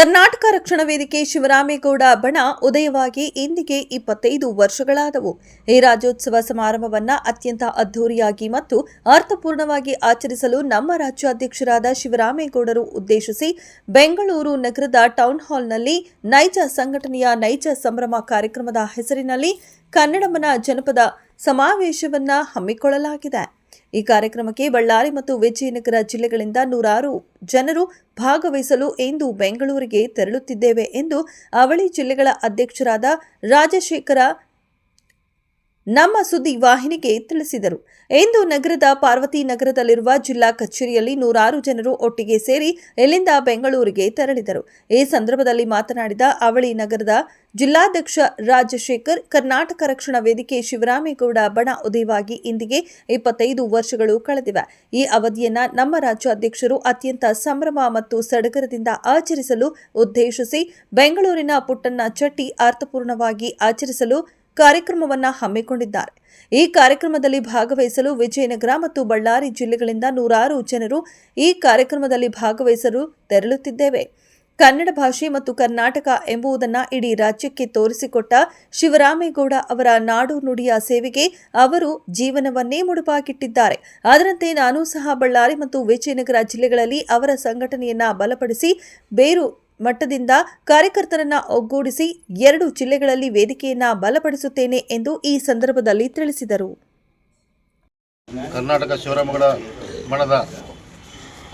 ಕರ್ನಾಟಕ ರಕ್ಷಣಾ ವೇದಿಕೆ ಶಿವರಾಮೇಗೌಡ ಬಣ ಉದಯವಾಗಿ ಇಂದಿಗೆ ಇಪ್ಪತ್ತೈದು ವರ್ಷಗಳಾದವು. ಈ ರಾಜ್ಯೋತ್ಸವ ಸಮಾರಂಭವನ್ನು ಅತ್ಯಂತ ಅದ್ಧೂರಿಯಾಗಿ ಮತ್ತು ಅರ್ಥಪೂರ್ಣವಾಗಿ ಆಚರಿಸಲು ನಮ್ಮ ರಾಜ್ಯಾಧ್ಯಕ್ಷರಾದ ಶಿವರಾಮೇಗೌಡರು ಉದ್ದೇಶಿಸಿ ಬೆಂಗಳೂರು ನಗರದ ಟೌನ್ ಹಾಲ್ನಲ್ಲಿ ನೈಜ ಸಂಘಟನೆಯ ನೈಜ ಸಂಭ್ರಮ ಕಾರ್ಯಕ್ರಮದ ಹೆಸರಿನಲ್ಲಿ ಕನ್ನಡಮನ ಜನಪದ ಸಮಾವೇಶವನ್ನು ಹಮ್ಮಿಕೊಳ್ಳಲಾಗಿದೆ. ಈ ಕಾರ್ಯಕ್ರಮಕ್ಕೆ ಬಳ್ಳಾರಿ ಮತ್ತು ವಿಜಯನಗರ ಜಿಲ್ಲೆಗಳಿಂದ ನೂರಾರು ಜನರು ಭಾಗವಹಿಸಲು ಇಂದು ಬೆಂಗಳೂರಿಗೆ ತೆರಳುತ್ತಿದ್ದೇವೆ ಎಂದು ಅವಳಿ ಜಿಲ್ಲೆಗಳ ಅಧ್ಯಕ್ಷರಾದ ರಾಜಶೇಖರ ನಮ್ಮ ಸುದ್ದಿ ವಾಹಿನಿಗೆ ತಿಳಿಸಿದರು. ಇಂದು ನಗರದ ಪಾರ್ವತಿ ನಗರದಲ್ಲಿರುವ ಜಿಲ್ಲಾ ಕಚೇರಿಯಲ್ಲಿ ನೂರಾರು ಜನರು ಒಟ್ಟಿಗೆ ಸೇರಿ ಇಲ್ಲಿಂದ ಬೆಂಗಳೂರಿಗೆ ತೆರಳಿದರು. ಈ ಸಂದರ್ಭದಲ್ಲಿ ಮಾತನಾಡಿದ ಅವಳಿ ನಗರದ ಜಿಲ್ಲಾಧ್ಯಕ್ಷ ರಾಜಶೇಖರ್, ಕರ್ನಾಟಕ ರಕ್ಷಣಾ ವೇದಿಕೆ ಶಿವರಾಮೇಗೌಡ ಬಣ ಉದಯವಾಗಿ ಇಂದಿಗೆ ಇಪ್ಪತ್ತೈದು ವರ್ಷಗಳು ಕಳೆದಿವೆ. ಈ ಅವಧಿಯನ್ನ ನಮ್ಮ ರಾಜ್ಯಾಧ್ಯಕ್ಷರು ಅತ್ಯಂತ ಸಂಭ್ರಮ ಮತ್ತು ಸಡಗರದಿಂದ ಆಚರಿಸಲು ಉದ್ದೇಶಿಸಿ ಬೆಂಗಳೂರಿನ ಪುಟ್ಟಣ್ಣ ಚಟ್ಟಿ ಅರ್ಥಪೂರ್ಣವಾಗಿ ಆಚರಿಸಲು ಕಾರ್ಯಕ್ರಮವನ್ನ ಹಮ್ಮಿಕೊಂಡಿದ್ದಾರೆ. ಈ ಕಾರ್ಯಕ್ರಮದಲ್ಲಿ ಭಾಗವಹಿಸಲು ವಿಜಯನಗರ ಮತ್ತು ಬಳ್ಳಾರಿ ಜಿಲ್ಲೆಗಳಿಂದ ನೂರಾರು ಜನರು ಈ ಕಾರ್ಯಕ್ರಮದಲ್ಲಿ ಭಾಗವಹಿಸಲು ತೆರಳುತ್ತಿದ್ದೇವೆ. ಕನ್ನಡ ಭಾಷೆ ಮತ್ತು ಕರ್ನಾಟಕ ಎಂಬುದನ್ನು ಇಡೀ ರಾಜ್ಯಕ್ಕೆ ತೋರಿಸಿಕೊಟ್ಟ ಶಿವರಾಮೇಗೌಡ ಅವರ ನಾಡು ನುಡಿಯ ಸೇವೆಗೆ ಅವರು ಜೀವನವನ್ನೇ ಮುಡುಪಾಗಿಟ್ಟಿದ್ದಾರೆ. ಅದರಂತೆ ನಾನು ಸಹ ಬಳ್ಳಾರಿ ಮತ್ತು ವಿಜಯನಗರ ಜಿಲ್ಲೆಗಳಲ್ಲಿ ಅವರ ಸಂಘಟನೆಯನ್ನ ಬಲಪಡಿಸಿ ಬೇರು ಮಟ್ಟದಿಂದ ಕಾರ್ಯಕರ್ತರನ್ನ ಒಗ್ಗೂಡಿಸಿ ಎರಡು ಜಿಲ್ಲೆಗಳಲ್ಲಿ ವೇದಿಕೆಯನ್ನ ಬಲಪಡಿಸುತ್ತೇನೆ ಎಂದು ಈ ಸಂದರ್ಭದಲ್ಲಿ ತಿಳಿಸಿದರು. ಕರ್ನಾಟಕ ಶಿವರಾಮಗಡ ಮಣದ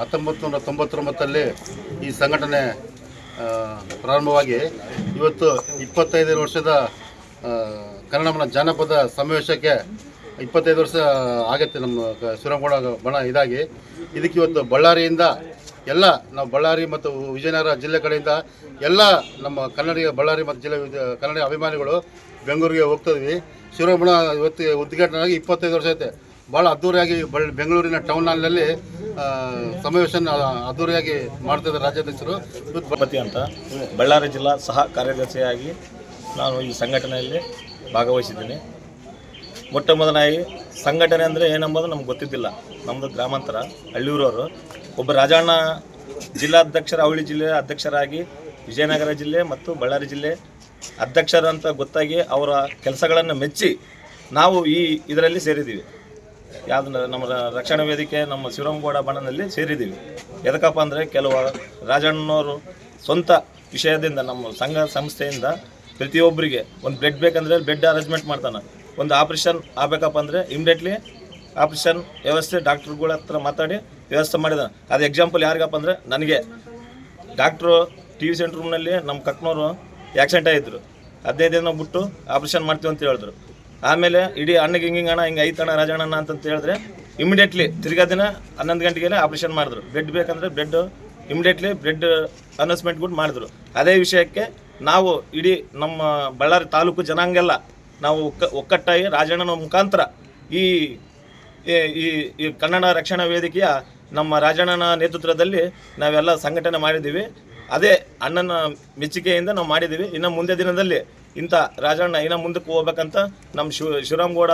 ಹತ್ತೊಂಬತ್ತು ನೂರ ತೊಂಬತ್ತೊಂಬತ್ತರಲ್ಲಿ ಈ ಸಂಘಟನೆ ಪ್ರಾರಂಭವಾಗಿ ಇವತ್ತು ಇಪ್ಪತ್ತೈದು ವರ್ಷದ ಕನ್ನಡಮನ ಜಾನಪದ ಸಮಾವೇಶಕ್ಕೆ ಇಪ್ಪತ್ತೈದು ವರ್ಷ ಆಗತ್ತೆ ನಮ್ಮ ಶಿವರಾಮಗೌಡ ಬಣ ಇದಾಗಿ. ಇದಕ್ಕೆ ಇವತ್ತು ಬಳ್ಳಾರಿಯಿಂದ ಎಲ್ಲ ನಾವು ಬಳ್ಳಾರಿ ಮತ್ತು ವಿಜಯನಗರ ಜಿಲ್ಲೆ ಕಡೆಯಿಂದ ಎಲ್ಲ ನಮ್ಮ ಕನ್ನಡಿಗ ಬಳ್ಳಾರಿ ಮತ್ತು ಜಿಲ್ಲೆ ಕನ್ನಡ ಅಭಿಮಾನಿಗಳು ಬೆಂಗಳೂರಿಗೆ ಹೋಗ್ತಿದ್ವಿ. ಶಿವರಾಮಗೌಡ ಇವತ್ತು ಉದ್ಘಾಟನೆ ಆಗಿ ಇಪ್ಪತ್ತೈದು ವರ್ಷ ಐತೆ. ಭಾಳ ಅದ್ದೂರಿಯಾಗಿ ಬೆಂಗಳೂರಿನ ಟೌನ್ ಹಾಲ್ನಲ್ಲಿ ಸಮಾವೇಶ ಸಮಾವೇಶನ ಅದ್ದೂರಿಯಾಗಿ ಮಾಡ್ತಿದ್ದಾರೆ ರಾಜ್ಯಾಧ್ಯಕ್ಷರು. ಪತಿ ಅಂತ. ಬಳ್ಳಾರಿ ಜಿಲ್ಲಾ ಸಹ ಕಾರ್ಯದರ್ಶಿಯಾಗಿ ನಾನು ಈ ಸಂಘಟನೆಯಲ್ಲಿ ಭಾಗವಹಿಸಿದ್ದೀನಿ. ಮೊಟ್ಟ ಮೊದಲಾಗಿ ಸಂಘಟನೆ ಅಂದರೆ ಏನಂಬೋದು ನಮ್ಗೆ ಗೊತ್ತಿದ್ದಿಲ್ಲ. ನಮ್ಮದು ಗ್ರಾಮಾಂತರ, ಹಳ್ಳಿಯೂರವರು. ಒಬ್ಬ ರಾಜಣ್ಣ ಜಿಲ್ಲಾಧ್ಯಕ್ಷರ, ಅವಳಿ ಜಿಲ್ಲೆಯ ಅಧ್ಯಕ್ಷರಾಗಿ ವಿಜಯನಗರ ಜಿಲ್ಲೆ ಮತ್ತು ಬಳ್ಳಾರಿ ಜಿಲ್ಲೆ ಅಧ್ಯಕ್ಷರಂತ ಗೊತ್ತಾಗಿ ಅವರ ಕೆಲಸಗಳನ್ನು ಮೆಚ್ಚಿ ನಾವು ಈ ಇದರಲ್ಲಿ ಸೇರಿದ್ದೀವಿ. ಯಾವ್ದು ನಮ್ಮ ರಕ್ಷಣಾ ವೇದಿಕೆ, ನಮ್ಮ ಶಿವರಾಮಗೌಡ ಬಣ್ಣನಲ್ಲಿ ಸೇರಿದ್ದೀವಿ. ಎದಕ್ಕಪ್ಪ ಅಂದರೆ ಕೆಲವು ರಾಜಣ್ಣವರು ಸ್ವಂತ ವಿಷಯದಿಂದ, ನಮ್ಮ ಸಂಘ ಸಂಸ್ಥೆಯಿಂದ ಪ್ರತಿಯೊಬ್ಬರಿಗೆ ಒಂದು ಬೆಡ್ ಬೇಕಂದರೆ ಬೆಡ್ ಅರೇಂಜ್ಮೆಂಟ್ ಮಾಡ್ತಾನೆ. ಒಂದು ಆಪ್ರೇಷನ್ ಆಗಬೇಕಪ್ಪ ಅಂದರೆ ಇಮಿಡಿಯೇಟ್ಲಿ ಆಪ್ರೇಷನ್ ವ್ಯವಸ್ಥೆ ಡಾಕ್ಟ್ರುಗಳ ಹತ್ರ ಮಾತಾಡಿ ವ್ಯವಸ್ಥೆ ಮಾಡಿದ. ಅದು ಎಕ್ಸಾಂಪಲ್ ಯಾರಿಗಪ್ಪ ಅಂದರೆ ನನಗೆ. ಡಾಕ್ಟ್ರು ಟಿ ವಿ ಸೆಂಟ್ರ್ ರೂಮ್ನಲ್ಲಿ ನಮ್ಮ ಕಕ್ನವರು ಆ್ಯಕ್ಸಿಡೆಂಟ್ ಆಗಿದ್ದರು ಹದಿನೈದು ದಿನ ಬಿಟ್ಟು ಆಪ್ರೇಷನ್ ಮಾಡ್ತೀವಿ ಅಂತ ಹೇಳಿದ್ರು. ಆಮೇಲೆ ಇಡೀ ಅಣ್ಣಗೆ ಹಿಂಗೆ ಅಣ್ಣ, ಹಿಂಗೆ ಐತಣ್ಣ ರಾಜಣ್ಣ ಅಂತ ಹೇಳಿದ್ರೆ ಇಮಿಡಿಯೇಟ್ಲಿ ತಿರ್ಗಾ ದಿನ ಹನ್ನೊಂದು ಗಂಟೆಗೆಲ್ಲ ಆಪ್ರೇಷನ್ ಮಾಡಿದ್ರು. ಬೆಡ್ ಬೇಕಂದ್ರೆ ಬೆಡ್ಡು ಇಮಿಡಿಯೇಟ್ಲಿ ಬ್ಲಡ್ ಅನೌನ್ಸ್ಮೆಂಟ್ ಕೂಡ ಮಾಡಿದ್ರು. ಅದೇ ವಿಷಯಕ್ಕೆ ನಾವು ಇಡೀ ನಮ್ಮ ಬಳ್ಳಾರಿ ತಾಲೂಕು ಜನಾಂಗೆಲ್ಲ ನಾವು ಒಕ್ಕ, ಒಕ್ಕಟ್ಟಾಗಿ ರಾಜಣ್ಣನ ಮುಖಾಂತರ ಈ, ಈ- ಕನ್ನಡ ರಕ್ಷಣಾ ವೇದಿಕೆಯ ನಮ್ಮ ರಾಜಣ್ಣನ ನೇತೃತ್ವದಲ್ಲಿ ನಾವೆಲ್ಲ ಸಂಘಟನೆ ಮಾಡಿದ್ದೀವಿ. ಅದೇ ಅಣ್ಣನ ಮೆಚ್ಚುಗೆಯಿಂದ ನಾವು ಮಾಡಿದ್ದೀವಿ. ಇನ್ನು ಮುಂದೆ ದಿನದಲ್ಲಿ ಇಂಥ ರಾಜಣ್ಣ ಇನ್ನು ಮುಂದಕ್ಕೆ ಹೋಗ್ಬೇಕಂತ ನಮ್ಮ ಶಿವ, ಶಿವರಾಮಗೌಡ